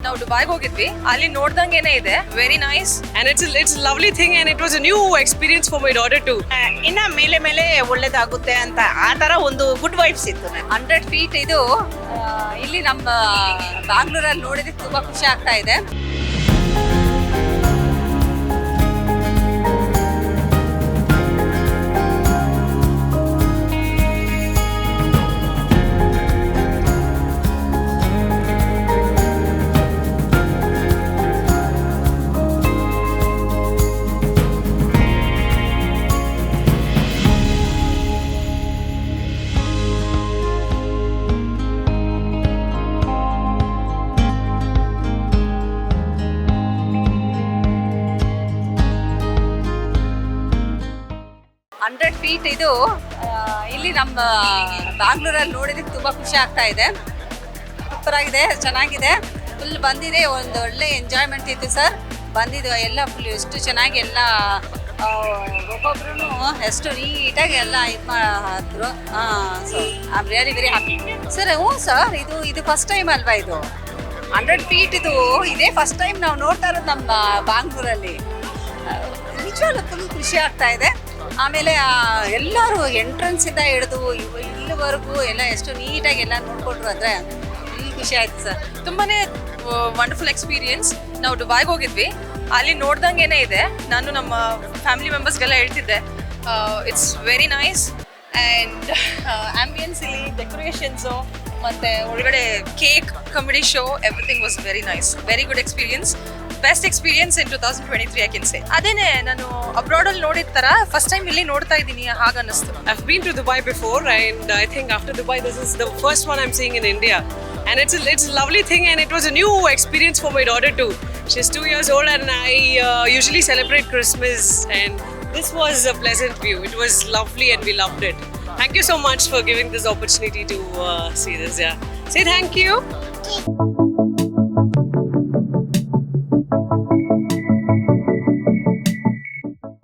ನಾವು ದುಬೈಗೆ ಹೋಗಿದ್ವಿ. ಅಲ್ಲಿ ನೋಡ್ದಂಗೆನೆ ಇದೆ. Very nice and it's it's lovely thing and it was a new experience for my daughter to ಇನ್ನ ಮೇಲೆ ಮೇಲೆ ಒಳ್ಳೇದಾಗುತ್ತೆ ಅಂತ ಆ ತರ ಒಂದು ಗುಡ್ ವೈಬ್ಸ್ ಇತ್ತು ಹಂಡ್ರೆಡ್ ಫೀಟ್ ಇದು ಆ, ಇಲ್ಲಿ ನಮ್ಮ ಬ್ಯಾಂಗ್ಳೂರಲ್ಲಿ ನೋಡಿದಕ್ಕೆ ತುಂಬಾ ಖುಷಿ ಆಗ್ತಾ ಇದೆ. ಹಂಡ್ರೆಡ್ ಫೀಟ್ ಇದು ಇಲ್ಲಿ ನಮ್ಮ ಬ್ಯಾಂಗ್ಳೂರಲ್ಲಿ ನೋಡಿದಕ್ಕೆ ತುಂಬ ಖುಷಿ ಆಗ್ತಾ ಇದೆ. ಸೂಪರ್ ಆಗಿದೆ, ಚೆನ್ನಾಗಿದೆ. ಫುಲ್ ಬಂದಿದೆ, ಒಂದು ಒಳ್ಳೆ ಎಂಜಾಯ್ಮೆಂಟ್ ಇತ್ತು ಸರ್ ಬಂದಿದ್ದು ಎಲ್ಲ ಫುಲ್ ಎಷ್ಟು ಚೆನ್ನಾಗಿ ಎಲ್ಲ ಒಬ್ಬೊಬ್ರು ಎಷ್ಟು ನೀಟಾಗಿ ಎಲ್ಲ ಇದು ಮಾಡಿದ್ರು so I am really very happy sir ಹ್ಞೂ ಸರ್ ಇದು ಇದು ಫಸ್ಟ್ ಟೈಮ್ ಅಲ್ವಾ ಇದು? ಹಂಡ್ರೆಡ್ ಫೀಟ್ ಇದು, ಇದೇ ಫಸ್ಟ್ ಟೈಮ್ ನಾವು ನೋಡ್ತಾ ಇರೋದು ನಮ್ಮ ಬ್ಯಾಂಗ್ಳೂರಲ್ಲಿ ನಿಜವಾಗ್ಲೂ ಫುಲ್ ಖುಷಿ ಆಗ್ತಾ ಇದೆ. ಆಮೇಲೆ ಎಲ್ಲರೂ ಎಂಟ್ರೆನ್ಸ್ ಇಂದ ಹಿಡಿದು ಇಲ್ಲಿವರೆಗೂ ಎಲ್ಲ ಎಷ್ಟು ನೀಟಾಗಿ ಎಲ್ಲ ನೋಡ್ಕೊಂಡ್ರು ಅಂದ್ರೆ ಖುಷಿ ಆಯ್ತು ಸರ್. ತುಂಬಾನೇ ವಂಡರ್ಫುಲ್ ಎಕ್ಸ್ಪೀರಿಯನ್ಸ್ ನಾವು ದುಬೈಗೆ ಹೋಗಿದ್ವಿ. ಅಲ್ಲಿ ನೋಡ್ದಂಗೆ ಇದೆ. ನಾನು ನಮ್ಮ ಫ್ಯಾಮಿಲಿ ಮೆಂಬರ್ಸ್ಗೆಲ್ಲ ಹೇಳ್ತಿದ್ದೆ. It's very nice and ambience ಇಲ್ಲಿ ಡೆಕೋರೇಷನ್ಸು ಮತ್ತೆ ಒಳಗಡೆ cake comedy show everything was very nice very good experience best experience in two thousand twenty three ಯಾಕೆ ಸೇ ಅದೇನೆ ನಾನು ಅಬ್ರಾಡಲ್ಲಿ ನೋಡಿದ ಥರ ಫಸ್ಟ್ ಟೈಮ್ ಇಲ್ಲಿ ನೋಡ್ತಾ ಇದ್ದೀನಿ ಹಾಗನ್ನಿಸ್ತು i've been to dubai before and i think after dubai this is the first one i'm seeing in india and it's a, it's a lovely thing and it was a new experience for my daughter too she's two years old and i uh, usually celebrate christmas and this was a pleasant view. It was lovely and we loved it. Thank you so much for giving this opportunity to uh, see this. Yeah. Say thank you.